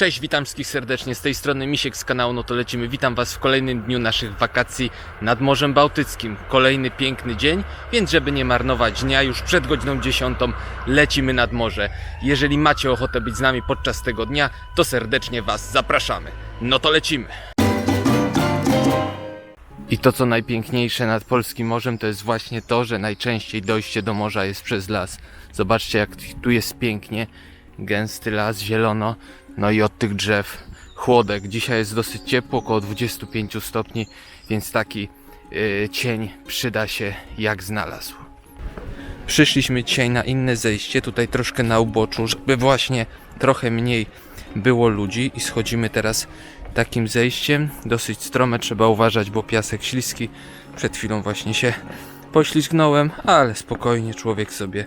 Cześć, witam wszystkich serdecznie. Z tej strony Misiek z kanału No to lecimy. Witam Was w kolejnym dniu naszych wakacji nad Morzem Bałtyckim. Kolejny piękny dzień, więc żeby nie marnować dnia, już przed godziną 10 lecimy nad morze. Jeżeli macie ochotę być z nami podczas tego dnia, to serdecznie Was zapraszamy. No to lecimy. I to, co najpiękniejsze nad polskim morzem, to jest właśnie to, że najczęściej dojście do morza jest przez las. Zobaczcie, jak tu jest pięknie. Gęsty las, zielono, no i od tych drzew chłodek. Dzisiaj jest dosyć ciepło, około 25 stopni, więc taki yy, cień przyda się jak znalazł. Przyszliśmy dzisiaj na inne zejście, tutaj troszkę na uboczu, żeby właśnie trochę mniej było ludzi i schodzimy teraz takim zejściem. Dosyć strome, trzeba uważać, bo piasek śliski. Przed chwilą właśnie się poślizgnąłem, ale spokojnie człowiek sobie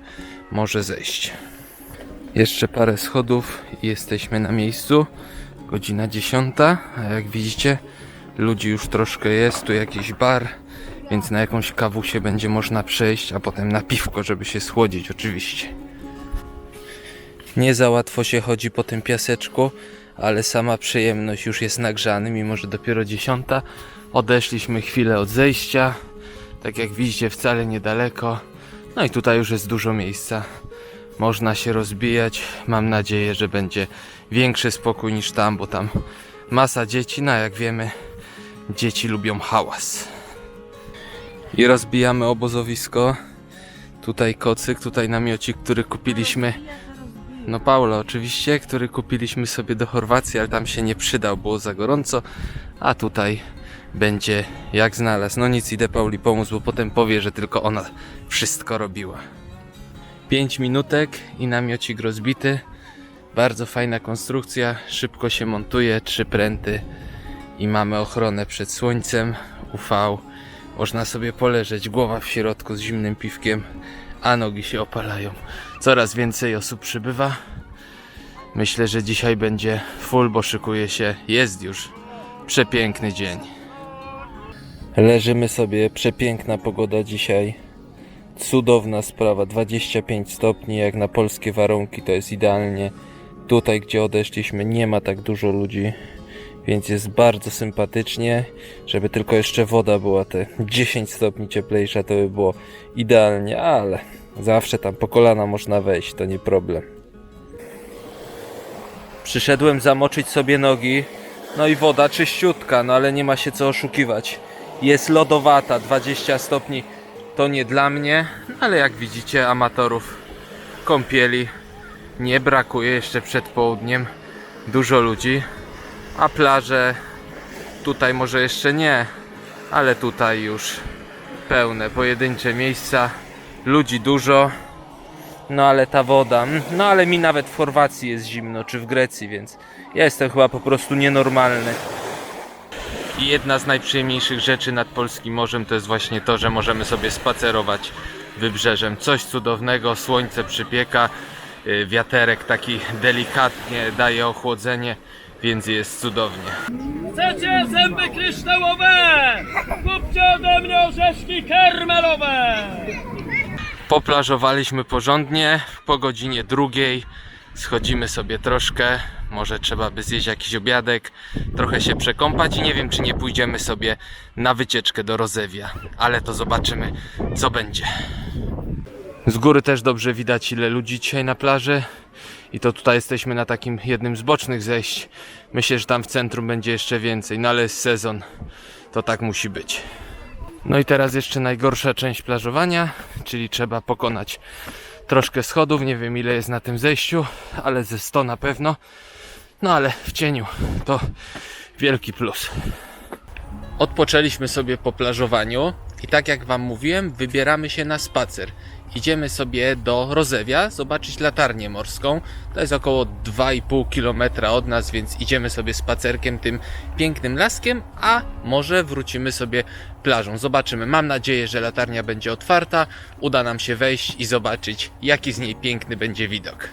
może zejść. Jeszcze parę schodów i jesteśmy na miejscu. Godzina 10, a jak widzicie, ludzi już troszkę jest. Tu jakiś bar, więc na jakąś kawusię będzie można przejść, a potem na piwko, żeby się schłodzić, oczywiście. Nie za łatwo się chodzi po tym piaseczku, ale sama przyjemność już jest nagrzany, mimo że dopiero 10. Odeszliśmy chwilę od zejścia. Tak jak widzicie, wcale niedaleko. No i tutaj już jest dużo miejsca można się rozbijać. Mam nadzieję, że będzie większy spokój niż tam, bo tam masa dzieci, no jak wiemy, dzieci lubią hałas. I rozbijamy obozowisko. Tutaj kocyk, tutaj namiocik, który kupiliśmy. No Paulo oczywiście, który kupiliśmy sobie do Chorwacji, ale tam się nie przydał, było za gorąco. A tutaj będzie jak znalazł. No nic, idę Pauli pomóc, bo potem powie, że tylko ona wszystko robiła. 5 minutek i namiocik rozbity. Bardzo fajna konstrukcja, szybko się montuje, trzy pręty i mamy ochronę przed słońcem, UV. Można sobie poleżeć, głowa w środku z zimnym piwkiem, a nogi się opalają. Coraz więcej osób przybywa. Myślę, że dzisiaj będzie full, bo szykuje się, jest już przepiękny dzień. Leżymy sobie, przepiękna pogoda dzisiaj. Cudowna sprawa, 25 stopni, jak na polskie warunki to jest idealnie. Tutaj, gdzie odeszliśmy, nie ma tak dużo ludzi, więc jest bardzo sympatycznie. Żeby tylko jeszcze woda była te 10 stopni cieplejsza, to by było idealnie, ale zawsze tam po kolana można wejść, to nie problem. Przyszedłem zamoczyć sobie nogi, no i woda czyściutka, no ale nie ma się co oszukiwać. Jest lodowata, 20 stopni to nie dla mnie, ale jak widzicie, amatorów kąpieli nie brakuje jeszcze przed południem. Dużo ludzi, a plaże tutaj może jeszcze nie, ale tutaj już pełne, pojedyncze miejsca, ludzi dużo. No ale ta woda, mm, no ale mi nawet w Chorwacji jest zimno, czy w Grecji, więc ja jestem chyba po prostu nienormalny. I jedna z najprzyjemniejszych rzeczy nad polskim morzem to jest właśnie to, że możemy sobie spacerować wybrzeżem. Coś cudownego, słońce przypieka, y, wiaterek taki delikatnie daje ochłodzenie, więc jest cudownie. Chcecie zęby kryształowe? Kupcie ode mnie orzeszki karmelowe! Poplażowaliśmy porządnie, po godzinie drugiej schodzimy sobie troszkę, może trzeba by zjeść jakiś obiadek, trochę się przekąpać i nie wiem czy nie pójdziemy sobie na wycieczkę do Rozewia, ale to zobaczymy co będzie. Z góry też dobrze widać ile ludzi dzisiaj na plaży i to tutaj jesteśmy na takim jednym z bocznych zejść. Myślę, że tam w centrum będzie jeszcze więcej, no ale jest sezon, to tak musi być. No i teraz jeszcze najgorsza część plażowania, czyli trzeba pokonać troszkę schodów. Nie wiem ile jest na tym zejściu, ale ze 100 na pewno. No ale w cieniu to wielki plus. Odpoczęliśmy sobie po plażowaniu i tak jak Wam mówiłem, wybieramy się na spacer. Idziemy sobie do Rozewia zobaczyć latarnię morską. To jest około 2,5 km od nas, więc idziemy sobie spacerkiem tym pięknym laskiem, a może wrócimy sobie plażą. Zobaczymy. Mam nadzieję, że latarnia będzie otwarta. Uda nam się wejść i zobaczyć, jaki z niej piękny będzie widok.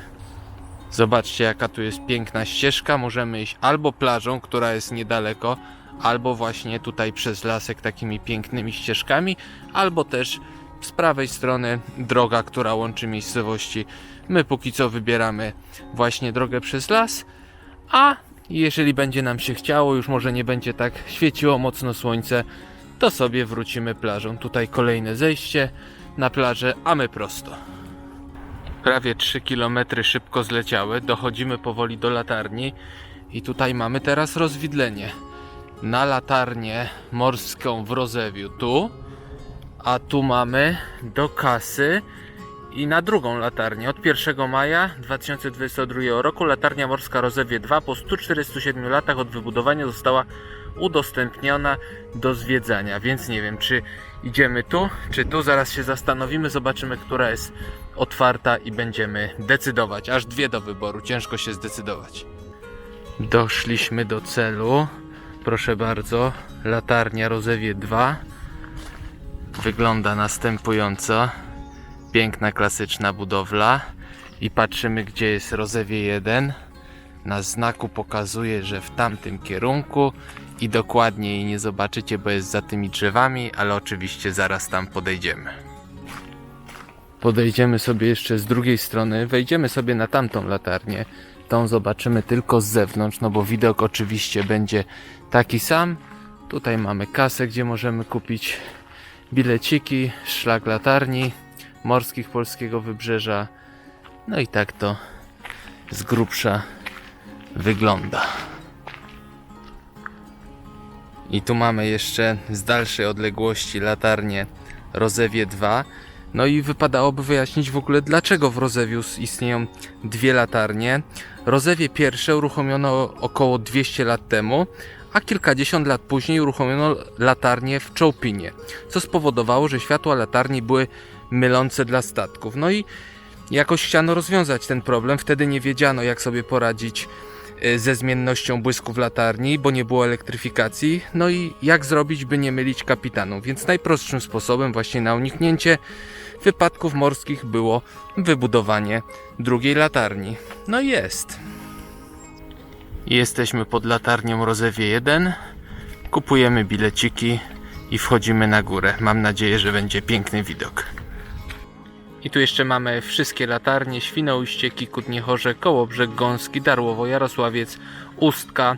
Zobaczcie, jaka tu jest piękna ścieżka. Możemy iść albo plażą, która jest niedaleko, albo właśnie tutaj przez lasek takimi pięknymi ścieżkami, albo też z prawej strony droga, która łączy miejscowości. My póki co wybieramy właśnie drogę przez las, a jeżeli będzie nam się chciało, już może nie będzie tak świeciło mocno słońce, to sobie wrócimy plażą. Tutaj kolejne zejście na plażę, a my prosto. Prawie 3 km szybko zleciały, dochodzimy powoli do latarni i tutaj mamy teraz rozwidlenie. Na latarnię morską w Rozewiu tu, a tu mamy do kasy i na drugą latarnię. Od 1 maja 2022 roku latarnia morska Rozewie 2 po 147 latach od wybudowania została udostępniona do zwiedzania, więc nie wiem czy idziemy tu, czy tu, zaraz się zastanowimy, zobaczymy która jest otwarta i będziemy decydować. Aż dwie do wyboru, ciężko się zdecydować. Doszliśmy do celu. Proszę bardzo, latarnia Rozewie 2 wygląda następująco. Piękna, klasyczna budowla. I patrzymy, gdzie jest Rozewie 1. Na znaku pokazuje, że w tamtym kierunku i dokładnie jej nie zobaczycie, bo jest za tymi drzewami, ale oczywiście zaraz tam podejdziemy. Podejdziemy sobie jeszcze z drugiej strony, wejdziemy sobie na tamtą latarnię. Tą zobaczymy tylko z zewnątrz, no bo widok oczywiście będzie taki sam. Tutaj mamy kasę, gdzie możemy kupić bileciki, szlak latarni morskich polskiego wybrzeża. No i tak to z grubsza wygląda. I tu mamy jeszcze z dalszej odległości latarnię Rozewie 2. No i wypadałoby wyjaśnić w ogóle dlaczego w Rozewiu istnieją dwie latarnie. Rozewie pierwsze uruchomiono około 200 lat temu, a kilkadziesiąt lat później uruchomiono latarnię w Czołpinie, co spowodowało, że światła latarni były mylące dla statków. No i jakoś chciano rozwiązać ten problem, wtedy nie wiedziano jak sobie poradzić ze zmiennością błysku w latarni, bo nie było elektryfikacji. No i jak zrobić, by nie mylić kapitanów? Więc najprostszym sposobem właśnie na uniknięcie wypadków morskich było wybudowanie drugiej latarni. No jest. Jesteśmy pod latarnią Rozewie 1. Kupujemy bileciki i wchodzimy na górę. Mam nadzieję, że będzie piękny widok. I tu jeszcze mamy wszystkie latarnie, Świnoujście, Kikut-Niechorze, Kołobrzeg, Gąski, Darłowo, Jarosławiec, Ustka,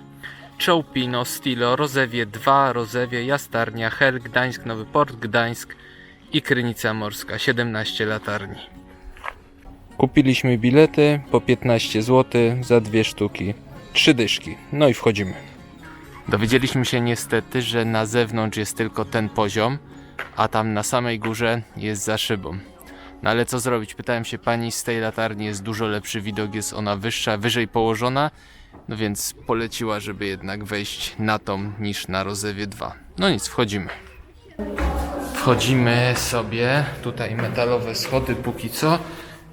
Czołpino, Stilo, Rozewie 2, Rozewie, Jastarnia, Hel, Gdańsk, Nowy Port, Gdańsk i Krynica Morska. 17 latarni. Kupiliśmy bilety po 15 zł za dwie sztuki. Trzy dyszki. No i wchodzimy. Dowiedzieliśmy się niestety, że na zewnątrz jest tylko ten poziom, a tam na samej górze jest za szybą. No ale co zrobić? Pytałem się pani, z tej latarni jest dużo lepszy widok, jest ona wyższa, wyżej położona, no więc poleciła, żeby jednak wejść na tą niż na Rozewie 2. No nic, wchodzimy. Wchodzimy sobie, tutaj metalowe schody póki co,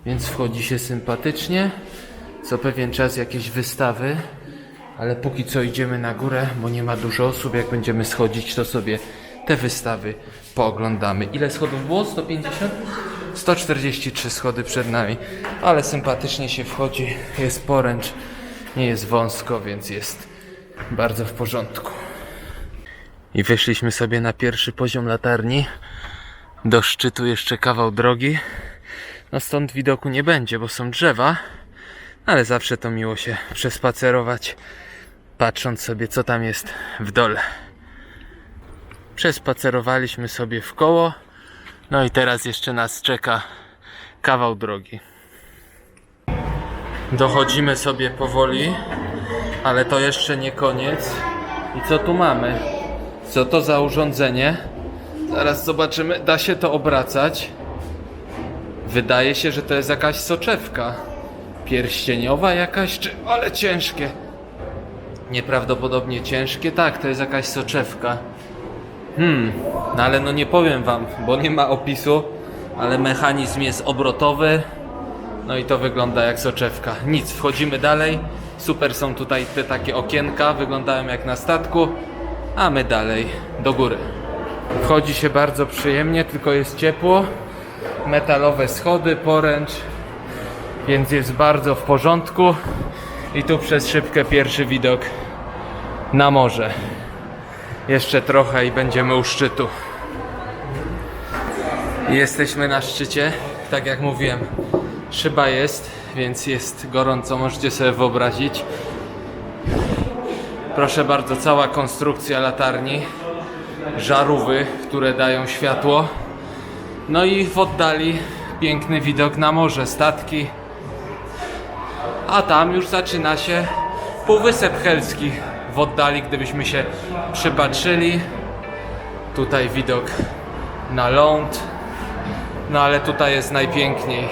więc wchodzi się sympatycznie. Co pewien czas jakieś wystawy, ale póki co idziemy na górę, bo nie ma dużo osób. Jak będziemy schodzić, to sobie te wystawy pooglądamy. Ile schodów było? 150? 143 schody przed nami, ale sympatycznie się wchodzi. Jest poręcz, nie jest wąsko, więc jest bardzo w porządku. I wyszliśmy sobie na pierwszy poziom latarni. Do szczytu jeszcze kawał drogi. No stąd widoku nie będzie, bo są drzewa, ale zawsze to miło się przespacerować, patrząc sobie co tam jest w dole. Przespacerowaliśmy sobie w koło, no i teraz jeszcze nas czeka kawał drogi. Dochodzimy sobie powoli, ale to jeszcze nie koniec. I co tu mamy? Co to za urządzenie? Zaraz zobaczymy. Da się to obracać. Wydaje się, że to jest jakaś soczewka. Pierścieniowa jakaś, czy... Ale ciężkie. Nieprawdopodobnie ciężkie. Tak, to jest jakaś soczewka. Hmm, no ale no nie powiem wam, bo nie ma opisu, ale mechanizm jest obrotowy. No i to wygląda jak soczewka. Nic, wchodzimy dalej. Super są tutaj te takie okienka, wyglądają jak na statku. A my dalej, do góry. Wchodzi się bardzo przyjemnie, tylko jest ciepło. Metalowe schody, poręcz, więc jest bardzo w porządku. I tu przez szybkę pierwszy widok na morze. Jeszcze trochę i będziemy u szczytu. Jesteśmy na szczycie. Tak jak mówiłem, szyba jest, więc jest gorąco, możecie sobie wyobrazić. Proszę bardzo, cała konstrukcja latarni, żarówy, które dają światło. No i w oddali piękny widok na morze, statki. A tam już zaczyna się Półwysep Helski w oddali, gdybyśmy się przypatrzyli. Tutaj widok na ląd. No ale tutaj jest najpiękniej.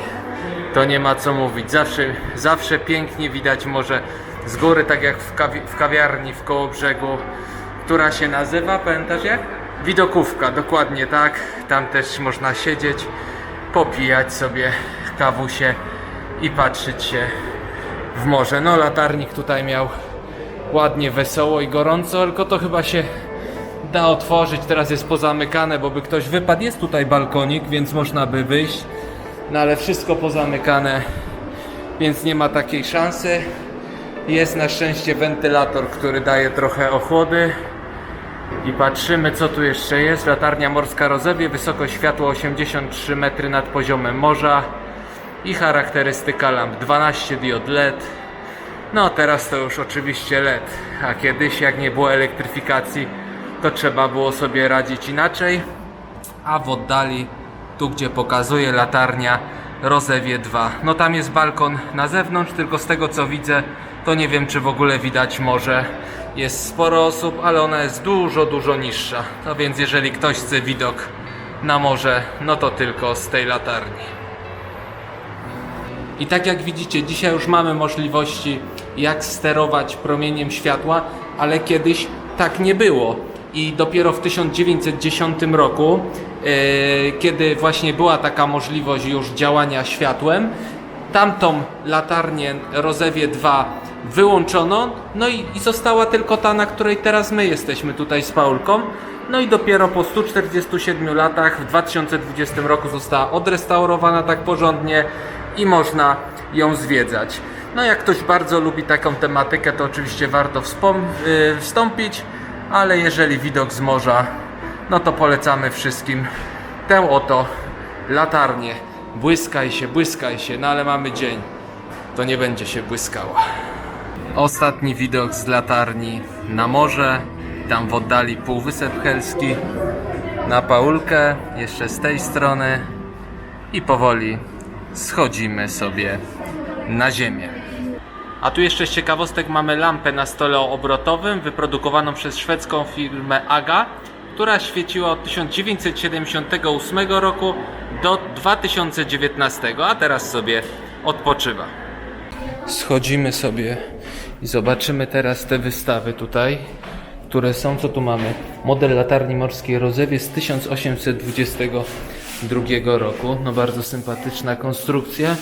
To nie ma co mówić. Zawsze, zawsze pięknie widać morze z góry, tak jak w, kawi w kawiarni w koło brzegu, która się nazywa, pamiętasz jak? Widokówka, dokładnie tak. Tam też można siedzieć, popijać sobie kawusie i patrzeć się w morze. No latarnik tutaj miał ładnie, wesoło i gorąco, tylko to chyba się da otworzyć. Teraz jest pozamykane, bo by ktoś wypadł. Jest tutaj balkonik, więc można by wyjść. No ale wszystko pozamykane, więc nie ma takiej szansy. Jest na szczęście wentylator, który daje trochę ochłody. I patrzymy co tu jeszcze jest. Latarnia morska Rozewie, wysokość światła 83 metry nad poziomem morza i charakterystyka lamp 12 diod LED. No teraz to już oczywiście LED, a kiedyś jak nie było elektryfikacji, to trzeba było sobie radzić inaczej. A w oddali, tu gdzie pokazuje latarnia Rozewie 2. No tam jest balkon na zewnątrz, tylko z tego co widzę, to nie wiem czy w ogóle widać morze. Jest sporo osób, ale ona jest dużo, dużo niższa. No więc jeżeli ktoś chce widok na morze, no to tylko z tej latarni. I tak jak widzicie, dzisiaj już mamy możliwości, jak sterować promieniem światła, ale kiedyś tak nie było. I dopiero w 1910 roku, e, kiedy właśnie była taka możliwość już działania światłem, tamtą latarnię Rozewie 2 wyłączono, no i, i została tylko ta, na której teraz my jesteśmy tutaj z Paulką. No i dopiero po 147 latach w 2020 roku została odrestaurowana tak porządnie i można ją zwiedzać. No jak ktoś bardzo lubi taką tematykę, to oczywiście warto y, wstąpić, ale jeżeli widok z morza, no to polecamy wszystkim tę oto latarnię. Błyskaj się, błyskaj się, no ale mamy dzień, to nie będzie się błyskała. Ostatni widok z latarni na morze, tam w oddali Półwysep Helski, na Paulkę, jeszcze z tej strony i powoli schodzimy sobie na ziemię. A tu jeszcze z ciekawostek mamy lampę na stole obrotowym wyprodukowaną przez szwedzką firmę AGA, która świeciła od 1978 roku do 2019, a teraz sobie odpoczywa. Schodzimy sobie i zobaczymy teraz te wystawy tutaj, które są. Co tu mamy? Model latarni morskiej Rozewie z 1822 roku. No bardzo sympatyczna konstrukcja.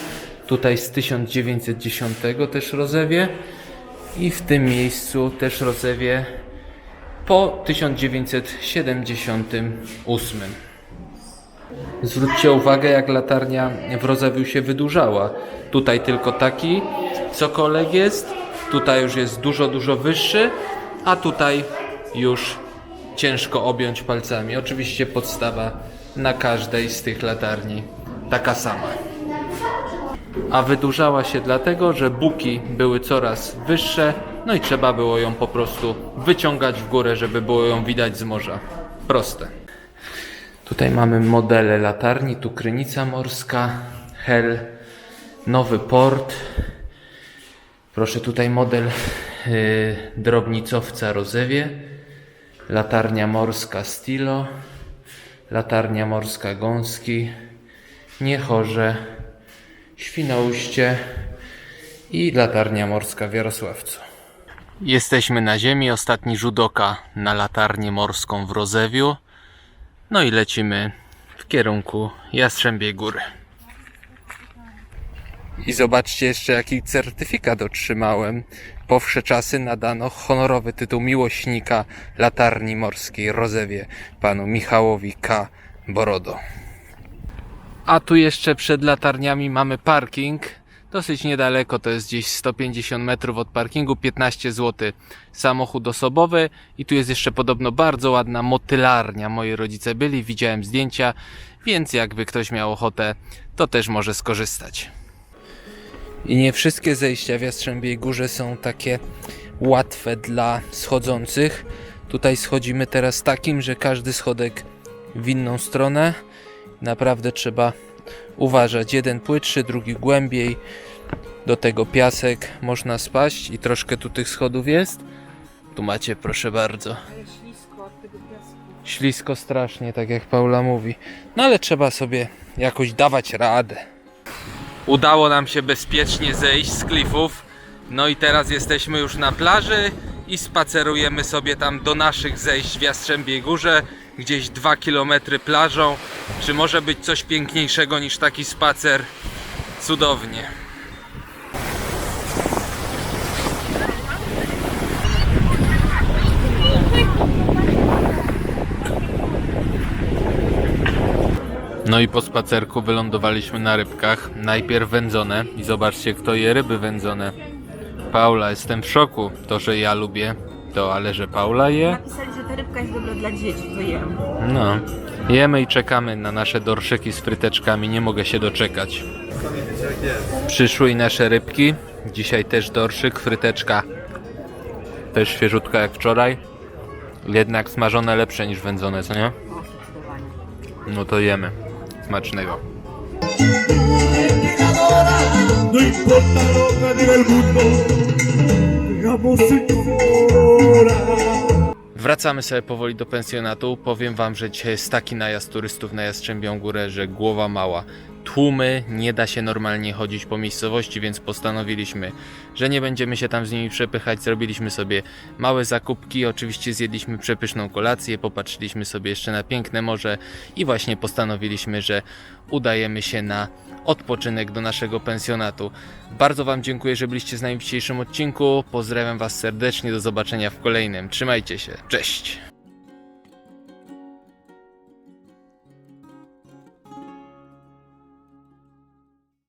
Tutaj z 1910 też Rozewie. I w tym miejscu też Rozewie po 1978. Zwróćcie uwagę, jak latarnia w Rozewiu się wydłużała. Tutaj tylko taki cokolek jest, tutaj już jest dużo, dużo wyższy, a tutaj już ciężko objąć palcami. Oczywiście podstawa na każdej z tych latarni taka sama. A wydłużała się dlatego, że buki były coraz wyższe, no i trzeba było ją po prostu wyciągać w górę, żeby było ją widać z morza. Proste. Tutaj mamy modele latarni, tu Krynica Morska, Hel, Nowy Port. Proszę tutaj model yy, drobnicowca Rozewie, latarnia morska Stilo, latarnia morska Gąski, Niechorze, Świnoujście i latarnia morska w Jarosławcu. Jesteśmy na ziemi, ostatni rzut oka na latarnię morską w Rozewiu. No i lecimy w kierunku Jastrzębiej Góry. I zobaczcie jeszcze jaki certyfikat otrzymałem. Po wsze czasy nadano honorowy tytuł miłośnika latarni morskiej Rozewie panu Michałowi K. Borodo. A tu jeszcze przed latarniami mamy parking. Dosyć niedaleko, to jest gdzieś 150 metrów od parkingu, 15 zł samochód osobowy i tu jest jeszcze podobno bardzo ładna motylarnia. Moi rodzice byli, widziałem zdjęcia, więc jakby ktoś miał ochotę, to też może skorzystać. I nie wszystkie zejścia w Jastrzębiej Górze są takie łatwe dla schodzących. Tutaj schodzimy teraz takim, że każdy schodek w inną stronę. Naprawdę trzeba uważać. Jeden płytszy, drugi głębiej. Do tego piasek można spaść i troszkę tu tych schodów jest. Tu macie, proszę bardzo. Ślisko od tego piasku. Ślisko strasznie, tak jak Paula mówi. No ale trzeba sobie jakoś dawać radę. Udało nam się bezpiecznie zejść z klifów. No i teraz jesteśmy już na plaży i spacerujemy sobie tam do naszych zejść w Jastrzębiej Górze. Gdzieś 2 km plażą. Czy może być coś piękniejszego niż taki spacer? Cudownie. No i po spacerku wylądowaliśmy na rybkach. Najpierw wędzone i zobaczcie kto je ryby wędzone. Paula, jestem w szoku. To, że ja lubię to, ale że Paula je? Napisali, że ta rybka jest dobra dla dzieci, to jem. No. Jemy i czekamy na nasze dorszyki z fryteczkami. Nie mogę się doczekać. Przyszły i nasze rybki. Dzisiaj też dorszyk, fryteczka. Też świeżutka jak wczoraj. Jednak smażone lepsze niż wędzone, co nie? O, zdecydowanie. No to jemy. Smacznego. No importa lo que diga el mundo. Wracamy sobie powoli do pensjonatu. Powiem wam, że dzisiaj jest taki najazd turystów na Jastrzębią Górę, że głowa mała. Tłumy, nie da się normalnie chodzić po miejscowości, więc postanowiliśmy, że nie będziemy się tam z nimi przepychać. Zrobiliśmy sobie małe zakupki, oczywiście zjedliśmy przepyszną kolację, popatrzyliśmy sobie jeszcze na piękne morze i właśnie postanowiliśmy, że udajemy się na odpoczynek do naszego pensjonatu. Bardzo Wam dziękuję, że byliście z nami w dzisiejszym odcinku. Pozdrawiam Was serdecznie, do zobaczenia w kolejnym. Trzymajcie się, cześć!